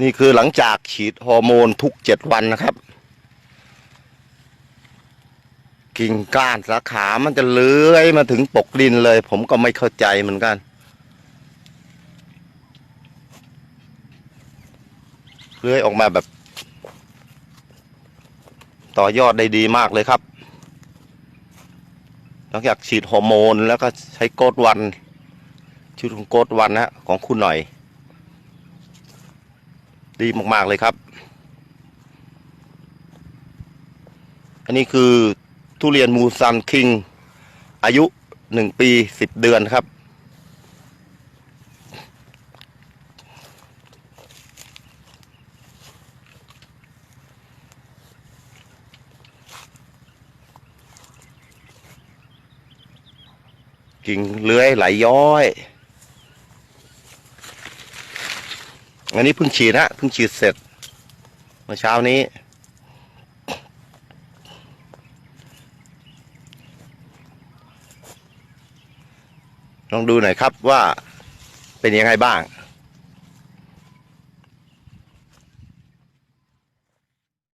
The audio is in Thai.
นี่คือหลังจากฉีดฮอร์โมนทุกเจ็ดวันนะครับ กิ่งก้านสาขามันจะเลื้อยมาถึงปกดินเลย ผมก็ไม่เข้าใจเหมือนกัน เลื้อยออกมาแบบ ต่อยอดได้ดีมากเลยครับ หลังจากฉีดฮอร์โมนแล้วก็ใช้โกดวันชุดของโกดวันนะของคุณหน่อย ดีมากๆเลยครับ อันนี้คือทุเรียนมูซันคิง อายุหนึ่งปีสิบเดือนครับ กิ่งเลื้อยไหลย้อย อันนี้เพิ่งฉีดฮะเพิ่งฉีดเสร็จ เมื่อเช้านี้ ลองดูหน่อยครับว่าเป็นยังไงบ้าง